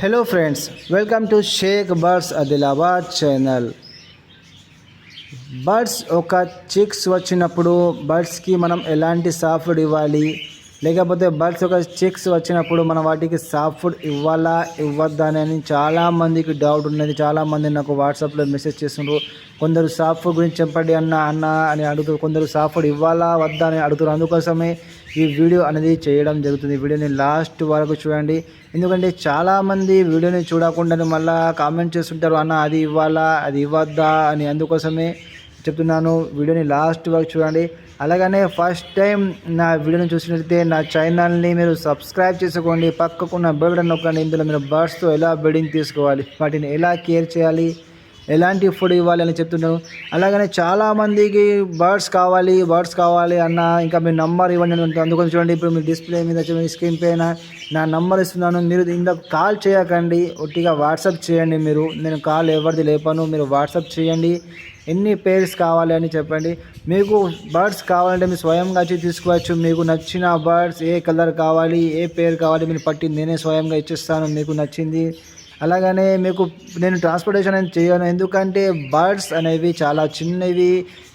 Hello friends welcome to Shaik birds Adilabad channel birds ఒక chicks వచ్చినప్పుడు బర్డ్స్కి మనం ఎలాంటి సాఫ్ట్ ఫుడ్ ఇవ్వాలి? లేకపోతే బర్డ్స్ ఒక చిక్స్ వచ్చినప్పుడు మనం వాటికి సాఫ్ట్ ఫుడ్ ఇవ్వాలా ఇవ్వద్దా అని చాలామందికి డౌట్ ఉన్నది. చాలామంది నాకు వాట్సాప్లో మెసేజ్ చేస్తున్నారు కొందరు సాఫ్ట్ ఫుడ్ గురించి చెప్పండి అన్న అన్న అని అడుగుతారు కొందరు సాఫ్ట్ ఫుడ్ ఇవ్వాలా వద్దా అని అడుగుతారు అందుకోసమే ఈ వీడియో అనేది చేయడం జరుగుతుంది. వీడియోని లాస్ట్ వరకు చూడండి. ఎందుకంటే చాలామంది వీడియోని చూడకుండానే మళ్ళీ కామెంట్ చేస్తుంటారు అన్న అది ఇవ్వాలా? అది ఇవ్వద్దా? అని అందుకోసమే చెప్తున్నాను. వీడియోని లాస్ట్ వరకు చూడండి. అలాగనే ఫస్ట్ టైం నా వీడియోని చూసినట్లయితే నా ఛానల్ని మీరు సబ్స్క్రైబ్ చేసుకోండి. పక్కకున్న బెల్ బటన్ నొక్కండి. ఇందులో మీరు బర్డ్స్తో ఎలా బెడ్డింగ్ తీసుకోవాలి? వాటిని ఎలా కేర్ చేయాలి? ఎలాంటి ఫుడ్ ఇవ్వాలి అని చెప్తున్నాను అలాగనే చాలామందికి బర్డ్స్ కావాలి బర్డ్స్ కావాలి అన్న ఇంకా మీ నంబర్ ఇవ్వండి అని అందుకని చూడండి ఇప్పుడు మీ డిస్ప్లే మీద మీ స్క్రీన్ పైన నా నంబర్ ఇస్తున్నాను. మీరు ఇంత కాల్ చేయకండి. ఒట్టిగా వాట్సాప్ చేయండి మీరు. నేను కాల్ ఎవరిది లేపాను. మీరు వాట్సాప్ చేయండి. ఎన్ని పేర్స్ కావాలి అని చెప్పండి. మీకు బర్డ్స్ కావాలంటే మీరు స్వయంగా వచ్చి తీసుకోవచ్చు. మీకు నచ్చిన బర్డ్స్ ఏ కలర్ కావాలి ఏ పేరు కావాలి మీరు పట్టింది నేనే స్వయంగా ఇచ్చిస్తాను. మీకు నచ్చింది అలాగనే మీకు నేను ట్రాన్స్పోర్టేషన్ అనేది చేయను. ఎందుకంటే బర్డ్స్ అనేవి చాలా చిన్నవి.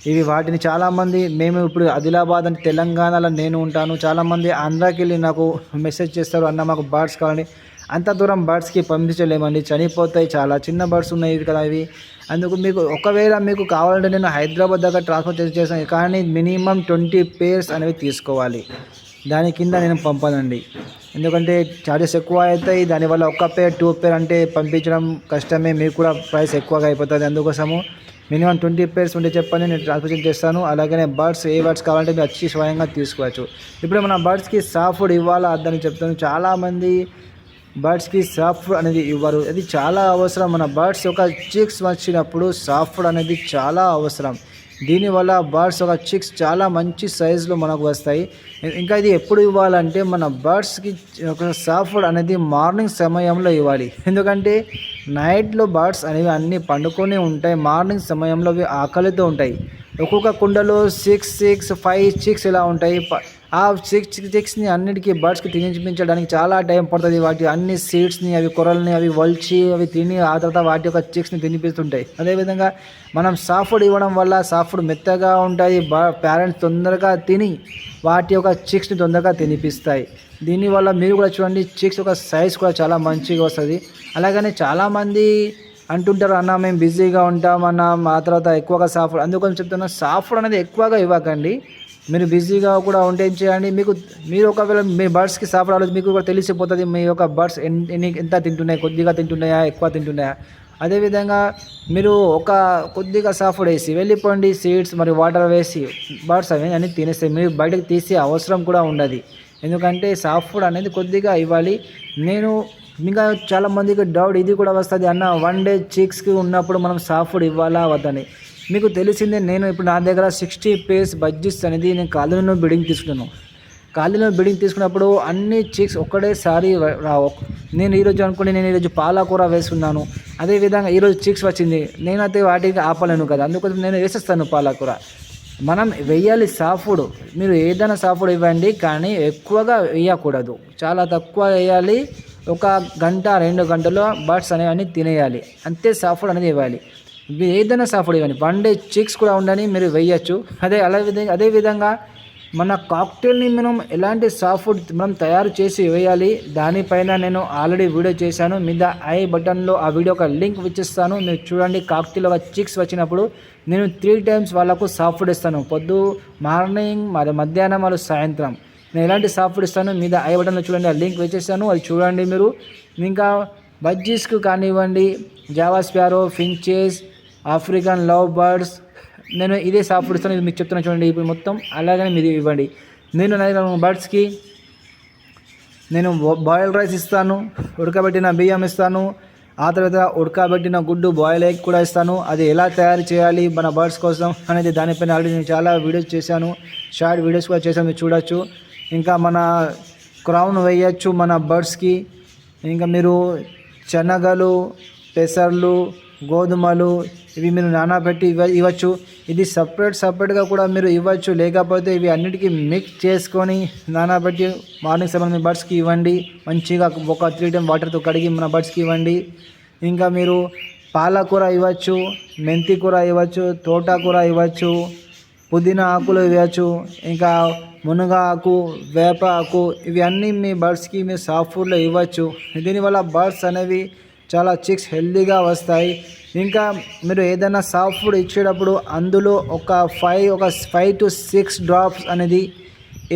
ఇవి వాటిని చాలామంది మేము ఇప్పుడు ఆదిలాబాద్ అంటే తెలంగాణలో నేను ఉంటాను. చాలామంది ఆంధ్రాకి వెళ్ళి నాకు మెసేజ్ చేస్తారు అన్న మాకు బర్డ్స్ కావాలని అంత దూరం బర్డ్స్కి పంపించలేమండి. చనిపోతాయి చాలా. చిన్న బర్డ్స్ ఉన్నాయి కదా ఇవి. అందుకు మీకు ఒకవేళ మీకు కావాలంటే నేను హైదరాబాద్ దగ్గర ట్రాన్స్పోర్ట్ చేసాను కానీ మినిమం ట్వంటీ పేర్స్ అనేవి తీసుకోవాలి. దాని కింద నేను పంపనండి ఎందుకంటే ఛార్జెస్ ఎక్కువ అవుతాయి దానివల్ల ఒక్క పేర్ టూ పేర్ అంటే పంపించడం కష్టమే. మీకు కూడా ప్రైస్ ఎక్కువగా అయిపోతుంది. అందుకోసము మినిమం ట్వంటీ పేర్స్ ఉంటే చెప్పండి నేను ట్రాన్స్మిషన్ చేస్తాను. అలాగనే బర్డ్స్ ఏ బర్డ్స్ కావాలంటే మీరు వచ్చి స్వయంగా తీసుకోవచ్చు. ఇప్పుడు మన బర్డ్స్కి సాఫ్ట్ ఫుడ్ ఇవ్వాలా అద్దని చెప్తాను చాలామంది బర్డ్స్కి సాఫ్ట్ ఫుడ్ అనేది ఇవ్వరు. అది చాలా అవసరం. మన బర్డ్స్ ఒక చిక్స్ వచ్చినప్పుడు సాఫ్ట్ ఫుడ్ అనేది చాలా అవసరం. దీనివల్ల బర్డ్స్ ఒక చిక్స్ చాలా మంచి సైజులో మనకు వస్తాయి. ఇంకా ఇది ఎప్పుడు ఇవ్వాలంటే మన బర్డ్స్కి ఒక సాఫ్ట్ అనేది మార్నింగ్ సమయంలో ఇవ్వాలి. ఎందుకంటే నైట్లో బర్డ్స్ అనేవి అన్నీ పండుకొని ఉంటాయి. మార్నింగ్ సమయంలో అవి ఆకలితో ఉంటాయి. ఒక్కొక్క కుండలో సిక్స్ సిక్స్ ఫైవ్ చిక్స్ ఇలా ఉంటాయి. ప- ఆ సిక్స్ చిక్స్ని అన్నిటికీ బర్డ్స్కి తినిపించడానికి చాలా టైం పడుతుంది. వాటి అన్ని సీడ్స్ని అవి కొరల్ని అవి వల్చి అవి తిని ఆ తర్వాత వాటి యొక్క చిక్స్ని తినిపిస్తుంటాయి. అదేవిధంగా మనం సాఫ్ట్ ఇవ్వడం వల్ల సాఫ్ట్ మెత్తగా ఉంటాయి. బా పేరెంట్స్ తొందరగా తిని వాటి యొక్క చిక్స్ని తొందరగా తినిపిస్తాయి. దీనివల్ల మీరు కూడా చూడండి చిక్స్ యొక్క సైజ్ కూడా చాలా మంచిగా వస్తుంది. అలాగనే చాలామంది అంటుంటారు అన్న మేము బిజీగా ఉంటాం అన్న మా తర్వాత ఎక్కువగా సాఫ్ట్ అందుకని చెప్తున్నా సాఫ్ట్ అనేది ఎక్కువగా ఇవ్వకండి. మీరు బిజీగా కూడా ఉంటే ఏం చేయండి? మీకు మీరు ఒకవేళ మీ బర్డ్స్కి సాపడాలి మీకు కూడా తెలిసిపోతుంది. మీ యొక్క బర్డ్స్ ఎన్ని ఎంత తింటున్నాయి? కొద్దిగా తింటున్నాయా? ఎక్కువ తింటున్నాయా? అదేవిధంగా మీరు ఒక కొద్దిగా సాఫ్ట్ వేసి వెళ్ళిపోండి. సీడ్స్ మరియు వాటర్ వేసి బర్డ్స్ అవి అన్నీ తినేస్తాయి మీరు బయటకు తీసే అవసరం కూడా ఉండదు. ఎందుకంటే సాఫ్ట్ అనేది కొద్దిగా ఇవ్వాలి. నేను ఇంకా చాలా మందికి డౌట్ ఇది కూడా వస్తుంది. అన్న వన్ డే చిక్స్కి ఉన్నప్పుడు మనం సాఫ్ట్ ఇవ్వాలా? వద్దని. మీకు తెలిసిందే నేను ఇప్పుడు నా దగ్గర సిక్స్టీ పేస్ బడ్జెట్స్ అనేది నేను కాలనీలో బిడ్డింగ్ తీసుకున్నాను. కాలనీలో బిడింగ్ తీసుకున్నప్పుడు అన్ని చిక్స్ ఒక్కడేసారి రావు నేను ఈరోజు అనుకుని నేను ఈరోజు పాలకూర వేసుకున్నాను. అదేవిధంగా ఈరోజు చిక్స్ వచ్చింది. నేనైతే వాటికి ఆపలేను కదా అందుకోసం నేను వేసేస్తాను పాలకూర. మనం వెయ్యాలి సాఫ్ట్ మీరు ఏదైనా సాఫ్ట్ ఇవ్వండి కానీ ఎక్కువగా వేయకూడదు. చాలా తక్కువ వేయాలి. ఒక గంట రెండు గంటలో బర్డ్స్ అనేవన్నీ తినేయాలి. అంతే సాఫ్ట్ అనేది ఇవ్వాలి. మీరు ఏదైనా సాఫ్ట్ ఇవ్వండి వన్ డే చిక్స్ కూడా ఉండని మీరు వేయచ్చు. అదే అలా విధంగా అదేవిధంగా మన కాక్టైల్ని మనం ఎలాంటి సాఫ్ట్ ఫుడ్ మనం తయారు చేసి వేయాలి దానిపైన నేను ఆల్రెడీ వీడియో చేశాను. మీద ఐ బటన్లో ఆ వీడియో ఒక లింక్ ఇచ్చిస్తాను మీరు చూడండి కాక్టైల్ ఒక చిక్స్ వచ్చినప్పుడు నేను త్రీ టైమ్స్ వాళ్ళకు సాఫ్ట్ ఫుడ్ ఇస్తాను. పొద్దు మార్నింగ్ మరి మధ్యాహ్నం మరియు సాయంత్రం. నేను ఎలాంటి సాఫ్ట్ ఫుడ్ ఇస్తాను? మీద ఐ బటన్లో చూడండి ఆ లింక్ వచ్చేస్తాను. అది చూడండి మీరు. ఇంకా బజ్జీస్కు కానివ్వండి Java sparrow finches African love birds నేను ఇదే సాఫ్ట్ ఇది మీకు చెప్తున్నా చూడండి ఇప్పుడు మొత్తం అలాగనే మీరు ఇవ్వండి. నేను బర్డ్స్కి నేను బాయిల్ రైస్ ఇస్తాను ఉడకబెట్టిన బియ్యం ఇస్తాను ఆ తర్వాత ఉడకబెట్టిన గుడ్డు బాయిల్ ఎగ్ కూడా ఇస్తాను. అది ఎలా తయారు చేయాలి మన బర్డ్స్ కోసం అనేది దానిపైన ఆల్రెడీ నేను చాలా వీడియోస్ చేశాను. షార్ట్ వీడియోస్ కూడా చేశాను మీరు చూడొచ్చు. ఇంకా మన క్రౌన్ వేయచ్చు మన బర్డ్స్కి ఇంకా మీరు శనగలు పెసర్లు గోధుమలు ఇవి మీరు నానబెట్టి ఇవ్వ ఇవ్వచ్చు. ఇది సపరేట్ సపరేట్గా కూడా మీరు ఇవ్వచ్చు. లేకపోతే ఇవి అన్నిటికీ మిక్స్ చేసుకొని నానబెట్టి మార్నింగ్ సమయం మీ బర్డ్స్కి ఇవ్వండి. మంచిగా ఒక త్రీ టైం వాటర్తో కడిగి మన బర్డ్స్కి ఇవ్వండి. ఇంకా మీరు పాలకూర ఇవ్వచ్చు మెంతి కూర ఇవ్వచ్చు తోటకూర ఇవ్వచ్చు పుదీనా ఆకులు ఇవ్వచ్చు ఇంకా మునగ ఆకు వేప ఆకు ఇవి అన్నీ మీ బర్డ్స్కి మీరు సాఫ్ట్ ఫుడ్లో ఇవ్వచ్చు. దీనివల్ల బర్డ్స్ అనేవి చాలా చిక్స్ హెల్దీగా వస్తాయి. ఇంకా మీరు ఏదైనా సాఫ్ట్ ఫుడ్ ఇచ్చేటప్పుడు అందులో ఒక ఫైవ్ ఒక ఫైవ్ టు సిక్స్ డ్రాప్స్ అనేది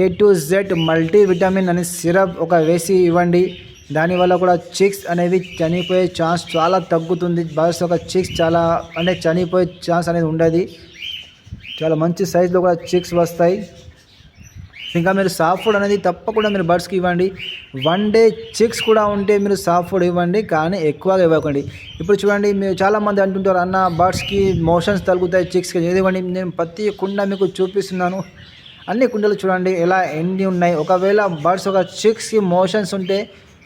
A to Z multi vitamin అనే సిరప్ ఒక వేసి ఇవ్వండి. దానివల్ల కూడా చిక్స్ అనేవి చనిపోయే ఛాన్స్ చాలా తగ్గుతుంది. బస్ ఒక చిక్స్ చాలా అంటే చనిపోయే ఛాన్స్ అనేది ఉండదు. చాలా మంచి సైజులో కూడా చిక్స్ వస్తాయి. ఇంకా మీరు సాఫ్ట్ ఫుడ్ అనేది తప్పకుండా మీరు బర్డ్స్కి ఇవ్వండి. వన్ డే చిక్స్ కూడా ఉంటే మీరు సాఫ్ట్ ఫుడ్ ఇవ్వండి కానీ ఎక్కువగా ఇవ్వకండి. ఇప్పుడు చూడండి మీరు చాలామంది అంటుంటారు అన్న బర్డ్స్కి మోషన్స్ తగ్గుతాయి చిక్స్కి ఏది ఇవ్వండి? నేను ప్రతి కుండ మీకు చూపిస్తున్నాను. అన్ని కుండలు చూడండి ఎలా ఎన్ని ఉన్నాయి. ఒకవేళ బర్డ్స్ ఒక చిక్స్కి మోషన్స్ ఉంటే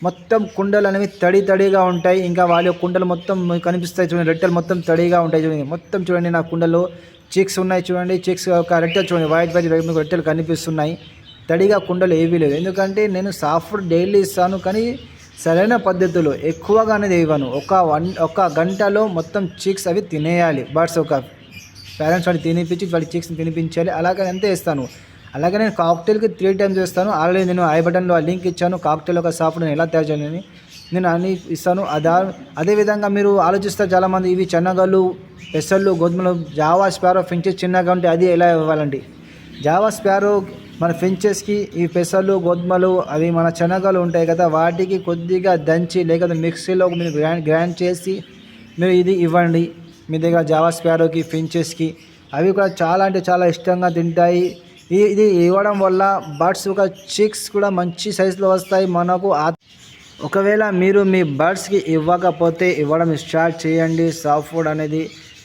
మొత్తం కుండలు అనేవి తడి తడిగా ఉంటాయి. ఇంకా వాళ్ళ యొక్క కుండలు మొత్తం కనిపిస్తాయి చూడండి రెట్టెలు మొత్తం తడిగా ఉంటాయి చూడండి. మొత్తం చూడండి నా కుండలో చిక్స్ ఉన్నాయి చూడండి చిక్స్ ఒక రెట్టెలు చూడండి వైట్ వైట్ మీకు రెట్టెలు కనిపిస్తున్నాయి. తడిగా కుండలు ఏవీ లేవు. ఎందుకంటే నేను సాఫ్ట్ డైలీ ఇస్తాను కానీ సరైన పద్ధతిలో ఎక్కువగా అనేది ఇవ్వను ఒక వన్ ఒక గంటలో మొత్తం చిక్స్ అవి తినేయాలి. బర్డ్స్ ఒక పేరెంట్స్ వాడిని తినిపించి వాడి చిక్స్ని తినిపించాలి. అలాగే అంతే ఇస్తాను అలాగే నేను కాక్టైల్కి త్రీ టైమ్స్ చేస్తాను. ఆల్రెడీ నేను ఐ బటన్లో ఆ లింక్ ఇచ్చాను. కాక్టైల్ ఒక సాఫ్ట్ నేను ఎలా తయారు చేయాలని నేను అన్ని ఇస్తాను. అదా అదేవిధంగా మీరు ఆలోచిస్తారు చాలామంది ఇవి చెన్నగలు పెసళ్ళు గోధుమలు జావా స్పారో ఫించెస్ చిన్నగా ఉంటే అది ఎలా ఇవ్వాలండి? జావా స్పారో మన ఫించెస్కి ఈ పెసలు గోధుమలు అవి మన శనగలు ఉంటాయి కదా వాటికి కొద్దిగా దంచి లేకపోతే మిక్సీలో మీరు గ్రైండ్ గ్రైండ్ చేసి మీరు ఇది ఇవ్వండి. మీ దగ్గర జావా స్పారోకి ఫించెస్కి. అవి కూడా చాలా అంటే చాలా ఇష్టంగా తింటాయి. ఇది ఇవ్వడం వల్ల బర్డ్స్ ఒక చిక్స్ కూడా మంచి సైజులో వస్తాయి మనకు. ఒకవేళ మీరు మీ బర్డ్స్కి ఇవ్వకపోతే ఇవ్వడం స్టార్ట్ చేయండి. సాఫ్ట్ ఫుడ్ అనేది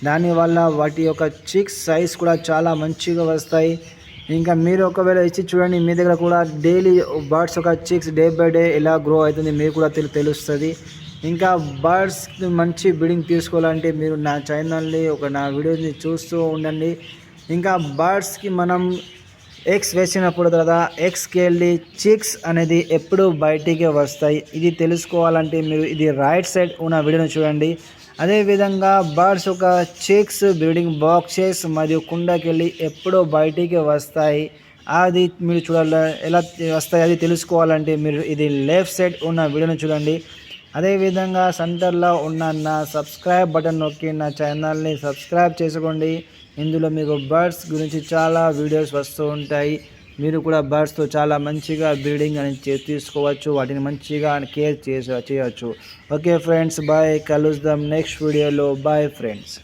దానివల్ల వాటి యొక్క చిక్స్ సైజ్ కూడా చాలా మంచిగా వస్తాయి. ఇంకా మీరు ఒకవేళ ఇచ్చి చూడండి మీ దగ్గర కూడా డైలీ బర్డ్స్ ఒక చిక్స్ డే బై డే ఎలా గ్రో అవుతుంది మీకు కూడా తెలు తెలుస్తుంది. ఇంకా బర్డ్స్ మంచి బిడింగ్ తీసుకోవాలంటే మీరు నా ఛానల్ని ఒక నా వీడియోని చూస్తూ ఉండండి. ఇంకా బర్డ్స్కి మనం ఎగ్స్ వేసినప్పుడు కదా ఎగ్స్కి వెళ్ళి చిక్స్ అనేది ఎప్పుడు బయటికి వస్తాయి. ఇది తెలుసుకోవాలంటే మీరు ఇది రైట్ సైడ్ ఉన్న వీడియోని చూడండి. అదేవిధంగా బర్డ్స్ ఒక చిక్స్ బ్రీడింగ్ బాక్సెస్ మరియు కుండకెళ్ళి ఎప్పుడో బయటికి వస్తాయి. అది మీరు చూడాలి ఎలా వస్తాయి అది తెలుసుకోవాలంటే మీరు ఇది లెఫ్ట్ సైడ్ ఉన్న వీడియోని చూడండి. అదేవిధంగా సెంటర్లో ఉన్న నా సబ్స్క్రైబ్ బటన్ నొక్కి నా ఛానల్ని సబ్స్క్రైబ్ చేసుకోండి. ఇందులో మీకు బర్డ్స్ గురించి చాలా వీడియోస్ వస్తూ ఉంటాయి. మీరు కూడా బర్డ్స్తో చాలా మంచిగా బ్రీడింగ్ అని తీసుకోవచ్చు. వాటిని మంచిగా కేర్ చేసి చేయవచ్చు ఓకే ఫ్రెండ్స్. బాయ్. కలుద్దాం నెక్స్ట్ వీడియోలో. Bye friends.